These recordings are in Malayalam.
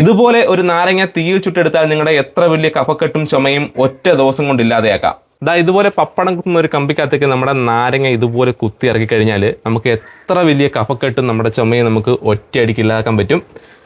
ഇതുപോലെ ഒരു നാരങ്ങ തീയിൽ ചുട്ടെടുത്താൽ നിങ്ങളുടെ എത്ര വലിയ കഫക്കെട്ടും ചുമയും ഒറ്റ ദിവസം കൊണ്ട് ഇല്ലാതെയാക്കാം. ദാ ഇതുപോലെ പപ്പടം കുത്തുന്ന ഒരു കമ്പിക്കകത്തേക്ക് നമ്മുടെ നാരങ്ങ ഇതുപോലെ കുത്തി ഇറക്കി കഴിഞ്ഞാൽ നമുക്ക് എത്ര വലിയ കഫക്കെട്ടും നമ്മുടെ ചുമയും നമുക്ക് ഒറ്റയടിക്ക് ഇല്ലാതാക്കാൻ പറ്റും.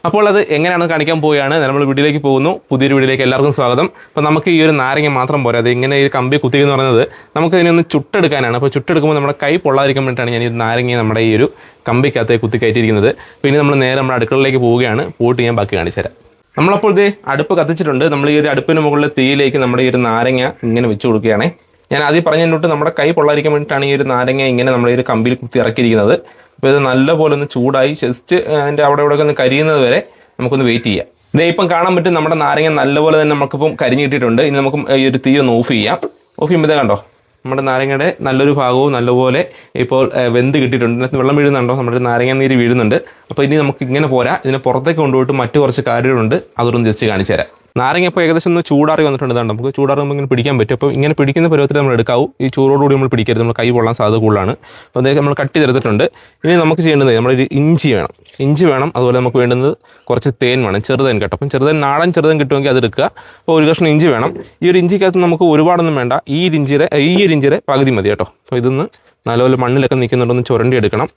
അപ്പോൾ അത് എങ്ങനെയാണ് കാണിക്കാൻ പോവുകയാണ്? നമ്മൾ വീട്ടിലേക്ക് പോകുന്നു. പുതിയൊരു വീട്ടിലേക്ക് എല്ലാവർക്കും സ്വാഗതം. അപ്പോൾ നമുക്ക് ഈ ഒരു നാരങ്ങ മാത്രം പോരാ. അത് ഇങ്ങനെ ഈ കമ്പി കുത്തി എന്ന് പറയുന്നത് നമുക്ക് ഇതിനൊന്ന് ചുട്ടെടുക്കാനാണ്. അപ്പോൾ ചുട്ടെടുക്കുമ്പോൾ നമ്മുടെ കൈ പൊള്ളാതിരിക്കാൻ വേണ്ടിയിട്ടാണ് ഞാൻ ഈ നാരങ്ങയെ നമ്മുടെ ഈ ഒരു കമ്പിക്കകത്തേക്ക് കുത്തി കയറ്റിയിരിക്കുന്നത്. പിന്നെ നമ്മൾ നേരെ നമ്മുടെ അടുക്കളയിലേക്ക് പോവുകയാണ്. പോയിട്ട് ഞാൻ ബാക്കി കാണിച്ചു തരാം നമ്മളപ്പോൾ ഇത് അടുപ്പ് കത്തിച്ചിട്ടുണ്ട്. നമ്മൾ ഈ ഒരു അടുപ്പിന് മുകളിൽ തീയിലേക്ക് നമ്മുടെ ഈ ഒരു നാരങ്ങ ഇങ്ങനെ വെച്ച് കൊടുക്കുകയാണ്. ഞാൻ ആദ്യം പറഞ്ഞതിനോട്ട് നമ്മുടെ കൈ പൊള്ളാതിരിക്കാൻ വേണ്ടിയിട്ടാണ് ഈ ഒരു നാരങ്ങ ഇങ്ങനെ നമ്മൾ ഈ ഒരു കമ്പിയിൽ കുത്തി ഇറക്കിയിരിക്കുന്നത്. അപ്പോൾ ഇത് നല്ലപോലെ ഒന്ന് ചൂടായി ജസ്റ്റ് അതിന്റെ അവിടെ ഇവിടെ ഒന്ന് കരിയുന്നത് വരെ നമുക്കൊന്ന് വെയിറ്റ് ചെയ്യാം. ഇതേ ഇപ്പം കാണാൻ പറ്റും നമ്മുടെ നാരങ്ങ നല്ലപോലെ തന്നെ നമുക്കിപ്പം കരിഞ്ഞിട്ടിട്ടുണ്ട് ഇനി നമുക്ക് ഈ ഒരു തീ ഒന്ന് ഓഫ് ചെയ്യാം. ഓഫ് ചെയ്യുമ്പോൾ കണ്ടോ? നമ്മുടെ നാരങ്ങയുടെ നല്ലൊരു ഭാഗവും നല്ലപോലെ ഇപ്പോൾ വെന്ത് കിട്ടിയിട്ടുണ്ട്. വെള്ളം വീഴുന്നുണ്ടോ? നമ്മുടെ നാരങ്ങ നീര് വീഴുന്നുണ്ട്. അപ്പോൾ ഇനി നമുക്ക് ഇങ്ങനെ പോരാ. ഇതിനെ പുറത്തേക്ക് കൊണ്ടുപോയിട്ട് മറ്റു കുറച്ച് കാര്യങ്ങളുണ്ട് അതൊന്ന് ജസ്റ്റ് കാണിച്ചു തരാം നാരങ്ങ ഇപ്പോൾ ഏകദേശം ഒന്ന് ചൂടാറി വന്നിട്ടുണ്ട് ഇതാണ് നമുക്ക് ചൂടാറുമ്പോൾ ഇങ്ങനെ പിടിക്കാൻ പറ്റും. അപ്പോൾ ഇങ്ങനെ പിടിക്കുന്ന പരുവത്തിൽ നമ്മൾ എടുക്കാവും. ഈ ചൂടോടുകൂടി നമ്മൾ പിടിക്കരുത്. നമ്മൾ കൈ പൊള്ളാൻ സാധ്യത കൂടുതലാണ്. അപ്പോൾ അദ്ദേഹം നമ്മൾ കട്ട് ചെയ്തെടുത്തിട്ടുണ്ട്. ഇനി നമുക്ക് ചെയ്യേണ്ടത് നമ്മളൊരു ഇഞ്ചി വേണം. ഇഞ്ചി വേണം. അതുപോലെ നമുക്ക് വേണ്ടുന്നത് കുറച്ച് തേൻ വേണം. ചെറുതേൻ കേട്ടോ. അപ്പം ചെറുതേൻ നാടൻ ചെറുതേൻ കിട്ടുമെങ്കിൽ അത് എടുക്കുക. അപ്പോൾ ഒരു കഷ്ണം ഇഞ്ചി വേണം. ഈ ഒരു ഇഞ്ചിക്കകത്ത് നമുക്ക് ഒരുപാടൊന്നും വേണ്ട. ഈ ഇഞ്ചിയുടെ ഈ ഒരു ഇഞ്ചിയുടെ പകുതി മതി കേട്ടോ. അപ്പോൾ ഇതൊന്ന് നല്ലപോലെ മണ്ണിലൊക്കെ നിൽക്കുന്നുണ്ടൊന്ന് ചുരണ്ടി എടുക്കണം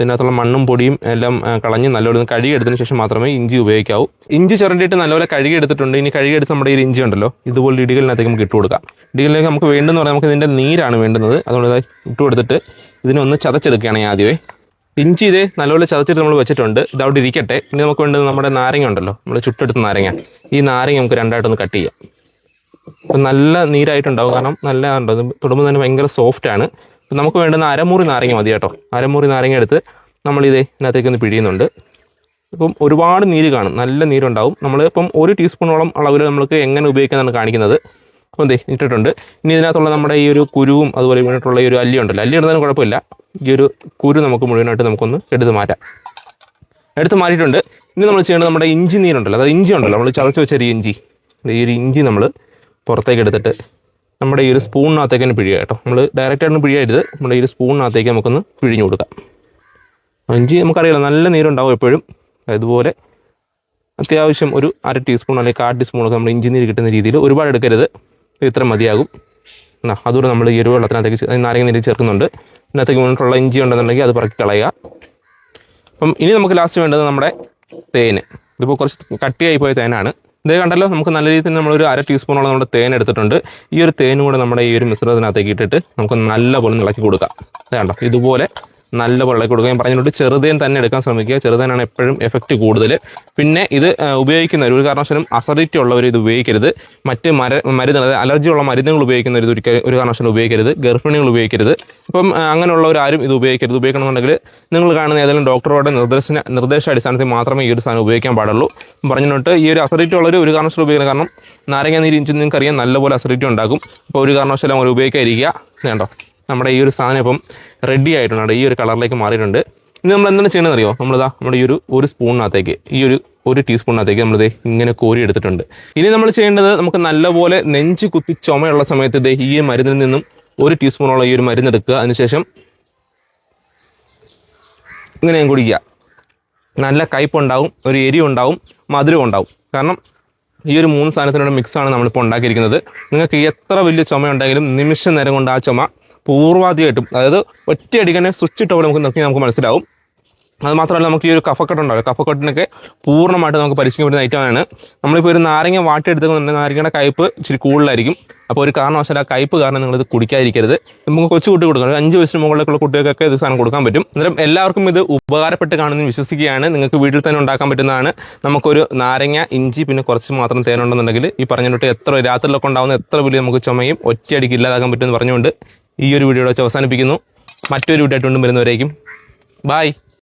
ഇതിനകത്തുള്ള മണ്ണും പൊടിയും എല്ലാം കളഞ്ഞ് നല്ലപോലെ കഴുകിയെടുത്തതിന് ശേഷം മാത്രമേ ഇഞ്ചി ഉപയോഗിക്കാവൂ. ഇഞ്ചി ചുരണ്ടിയിട്ട് നല്ലപോലെ കഴുകിയെടുത്തിട്ടുണ്ട്. ഇനി കഴുകിയെടുത്ത് നമ്മുടെ ഈ ഇഞ്ചി ഉണ്ടല്ലോ ഇതുപോലെ ഇടികളിനകത്തേക്ക് നമുക്ക് ഇട്ട് കൊടുക്കാം. ഇടികളിലേക്ക് നമുക്ക് വേണ്ടെന്ന് പറഞ്ഞാൽ നമുക്ക് ഇതിന്റെ നീരാണ് വേണ്ടുന്നത്. അതുകൊണ്ട് ഇട്ട് കൊടുത്തിട്ട് ഇതിനൊന്ന് ചതച്ചെടുക്കുകയാണ് ഞാൻ ആദ്യമേ. ഇഞ്ചി ഇതേ നല്ലപോലെ ചതച്ചിട്ട് നമ്മൾ വെച്ചിട്ടുണ്ട്. ഇത് അവിടെ ഇരിക്കട്ടെ. ഇനി നമുക്ക് വേണ്ടത് നമ്മുടെ നാരങ്ങ ഉണ്ടല്ലോ നമ്മൾ ചുട്ടെടുത്ത നാരങ്ങ. ഈ നാരങ്ങ നമുക്ക് രണ്ടായിട്ടൊന്ന് കട്ട് ചെയ്യാം. നല്ല നീരായിട്ടുണ്ടാവും. കാരണം നല്ല ഉണ്ടോ? ഇത് തൊടുമ്പോൾ തന്നെ ഭയങ്കര സോഫ്റ്റ് ആണ്. അപ്പം നമുക്ക് വേണ്ടുന്ന അരമുറി നാരങ്ങ മതി കേട്ടോ. അരമുറി നാരങ്ങ എടുത്ത് നമ്മൾ ഇതേ ഇതിനകത്തേക്ക് ഒന്ന് പിഴിയുന്നുണ്ട്. ഇപ്പം ഒരുപാട് നീര് കാണും. നല്ല നീരുണ്ടാവും. നമ്മൾ ഇപ്പം ഒരു ടീസ്പൂണോളം അളവിൽ നമുക്ക് എങ്ങനെ ഉപയോഗിക്കാമെന്നാണ് കാണിക്കുന്നത്. അപ്പം എന്തേ ഇട്ടിട്ടുണ്ട്. ഇനി ഇതിനകത്തുള്ള നമ്മുടെ ഈ ഒരു കുരുവും അതുപോലെ വീണിട്ടുള്ള ഈ ഒരു അല്ലി ഉണ്ടല്ലോ. അല്ലി ഇടുന്നതിന് കുഴപ്പമില്ല. ഈ ഒരു കുരു നമുക്ക് മുഴുവനായിട്ട് നമുക്കൊന്ന് എടുത്ത് മാറ്റാം. എടുത്ത് മാറ്റിയിട്ടുണ്ട്. ഇനി നമ്മൾ ചെയ്യേണ്ടത് നമ്മുടെ ഇഞ്ചി നീരുണ്ടല്ലോ. അതായത് ഇഞ്ചി ഉണ്ടല്ലോ. നമ്മൾ ചതച്ച് വെച്ച ഒരു ഇഞ്ചി. ഈ ഒരു ഇഞ്ചി നമ്മൾ പുറത്തേക്ക് എടുത്തിട്ട് നമ്മുടെ ഈ ഒരു സ്പൂണിനകത്തേക്ക് തന്നെ പിഴിയുക കേട്ടോ. നമ്മൾ ഡയറക്റ്റ് ആയിട്ട് പിഴിയരുത്. നമ്മുടെ ഈ ഒരു സ്പൂണിനകത്തേക്ക് നമുക്കൊന്ന് പിഴിഞ്ഞു കൊടുക്കാം. ഇഞ്ചി നമുക്കറിയാലോ നല്ല നീരുണ്ടാവും എപ്പോഴും. ഇതുപോലെ അത്യാവശ്യം ഒരു അര ടീസ്പൂൺ അല്ലെങ്കിൽ കാൽ ടീസ്പൂണൊക്കെ നമ്മൾ ഇഞ്ചി നീര് കിട്ടുന്ന രീതിയിൽ ഒരുപാട് എടുക്കരുത്. ഇത്ര മതിയാകും. എന്നാ അതുകൂടെ നമ്മൾ ഈ ഒരു വെള്ളത്തിനകത്തേക്ക് നാരങ്ങ നീര് ചേർക്കുന്നുണ്ട്. ഇതിനകത്തേക്ക് വീണിട്ടുള്ള ഇഞ്ചി ഉണ്ടെന്നുണ്ടെങ്കിൽ അത് പറക്കി കളയുക. അപ്പം ഇനി നമുക്ക് ലാസ്റ്റ് വേണ്ടത് നമ്മുടെ തേന്. ഇതിപ്പോൾ കുറച്ച് കട്ടിയായി പോയ തേനാണ്. ഇതേ കണ്ടല്ലോ നമുക്ക് നല്ല രീതിയിൽ തന്നെ നമ്മളൊരു അര ടീസ്പൂണോളം നമ്മുടെ തേൻ എടുത്തിട്ടുണ്ട്. ഈ ഒരു തേനും കൂടെ നമ്മുടെ ഈ ഒരു മിശ്രിതത്തിനകത്തേക്ക് ഇട്ടിട്ട് നമുക്ക് നല്ലപോലെ ഇളക്കി കൊടുക്കാം. കണ്ടോ? ഇതുപോലെ നല്ലപോലെ വെള്ളം ഞാൻ പറഞ്ഞിട്ട് ചെറുതേൻ തന്നെ എടുക്കാൻ ശ്രമിക്കുക. ചെറുതേനാണ് എപ്പോഴും എഫക്റ്റ് കൂടുതൽ. പിന്നെ ഇത് ഉപയോഗിക്കുന്നവർ ഒരു കാരണവശാലും അസറിറ്റി ഉള്ളവർ ഇത് ഉപയോഗിക്കരുത്. മറ്റ് മര മരുന്ന് അതായത് അലർജി ഉള്ള മരുന്നുകൾ ഉപയോഗിക്കുന്നവർ ഇത് ഒരിക്കലും ഒരു കാരണവശാലും ഉപയോഗിക്കരുത്. ഗർഭിണികൾ ഉപയോഗിക്കരുത്. ഇപ്പം അങ്ങനെയുള്ളവരാരും ഇത് ഉപയോഗിക്കരുത്. ഉപയോഗിക്കണമെന്നുണ്ടെങ്കിൽ നിങ്ങൾ കാണുന്ന ഏതെങ്കിലും ഡോക്ടറുടെ നിർദ്ദേശന നിർദ്ദേശ അടിസ്ഥാനത്തിൽ മാത്രമേ ഈ ഒരു സാധനം ഉപയോഗിക്കാൻ പാടുള്ളൂ. പറഞ്ഞിട്ട് ഈ ഒരു അസറിറ്റി ഉള്ളവർ ഒരു കാരണവശാലും ഉപയോഗിക്കണം കാരണം നാരങ്ങ നീര് ഇഞ്ചി നിങ്ങൾക്ക് അറിയാം നല്ലപോലെ അസറിറ്റി ഉണ്ടാകും. അപ്പോൾ ഒരു കാരണവശാലും അവർ ഉപയോഗിക്കാതിരിക്കുക. വേണ്ടോ? നമ്മുടെ ഈ ഒരു സാധനം ഇപ്പം റെഡി ആയിട്ടുണ്ട്. ഈ ഒരു കളറിലേക്ക് മാറിയിട്ടുണ്ട്. ഇനി നമ്മൾ എന്താണ് ചെയ്യണമെന്ന് അറിയോ? നമ്മളിതാ നമ്മുടെ ഈ ഒരു ഒരു സ്പൂണിനകത്തേക്ക് ഈ ഒരു ഒരു ടീസ്പൂണിനകത്തേക്ക് നമ്മളിത് ഇങ്ങനെ കോരി എടുത്തിട്ടുണ്ട്. ഇനി നമ്മൾ ചെയ്യേണ്ടത് നമുക്ക് നല്ലപോലെ നെഞ്ച് കുത്തി ചുമയുള്ള സമയത്ത് ഇത് ഈ മരുന്നിൽ നിന്നും ഒരു ടീസ്പൂണോളം ഈ ഒരു മരുന്ന് എടുക്കുക അതിനുശേഷം ഇങ്ങനെ ഞാൻ കുടിക്കുക. നല്ല കയ്പുണ്ടാവും ഒരു എരി ഉണ്ടാവും മധുരം ഉണ്ടാവും. കാരണം ഈ ഒരു മൂന്ന് സാധനത്തിനുള്ള മിക്സാണ് നമ്മളിപ്പോൾ ഉണ്ടാക്കിയിരിക്കുന്നത്. നിങ്ങൾക്ക് എത്ര വലിയ ചുമ ഉണ്ടെങ്കിലും നിമിഷ നേരം കൊണ്ട് ആ ചുമ പൂർവാധികമായിട്ടും അതായത് ഒറ്റയടിക്കനെ സ്വിച്ച് ഇട്ട പോലെ നമുക്ക് നോക്കി നമുക്ക് മനസ്സിലാവും. അത് മാത്രമല്ല നമുക്ക് ഈ ഒരു കഫക്കെട്ട് ഉണ്ടാവും കഫക്കെട്ടിനൊക്കെ പൂർണമായിട്ട് നമുക്ക് പരിശീലിക്കാൻ പറ്റുന്ന ഐറ്റമാണ് നമ്മളിപ്പോൾ ഒരു നാരങ്ങ വാട്ടിയെടുത്തുന്നുണ്ടെങ്കിൽ നാരങ്ങയുടെ കയ്പ്പ് ഇച്ചിരി കൂടുതലായിരിക്കും. അപ്പോൾ ഒരു കാരണവശാൽ ആ കയ്പ്പ് കാരണം നിങ്ങളിത് കുടിക്കാതിരിക്കരുത്. നമുക്ക് കൊച്ചു കുട്ടി കൊടുക്കണം. ഒരു അഞ്ച് വയസ്സിന് മുകളിലേക്കുള്ള കുട്ടികൾക്കൊക്കെ ഇത് സാധനം കൊടുക്കാൻ പറ്റും. അന്നേരം എല്ലാവർക്കും ഇത് ഉപകാരപ്പെട്ട് കാണുമെന്ന് വിശ്വസിക്കുകയാണ്. നിങ്ങൾക്ക് വീട്ടിൽ തന്നെ ഉണ്ടാക്കാൻ പറ്റുന്നതാണ്. നമുക്കൊരു നാരങ്ങ ഇഞ്ചി പിന്നെ കുറച്ച് മാത്രം തേനുണ്ടെന്നുണ്ടെങ്കിൽ ഈ പറഞ്ഞിട്ട് എത്ര രാത്രിയിലൊക്കെ ഉണ്ടാകുന്ന എത്ര വലിയ നമുക്ക് ചുമയും ഒറ്റയടിക്ക് ഇല്ലാതാക്കാൻ പറ്റുമെന്ന് പറഞ്ഞുകൊണ്ട് ഈ ഒരു വീഡിയോ വെച്ച് അവസാനിപ്പിക്കുന്നു. മറ്റൊരു വീഡിയോ ആയിട്ട് വീണ്ടും വരുന്നവരേക്കും. ബായ്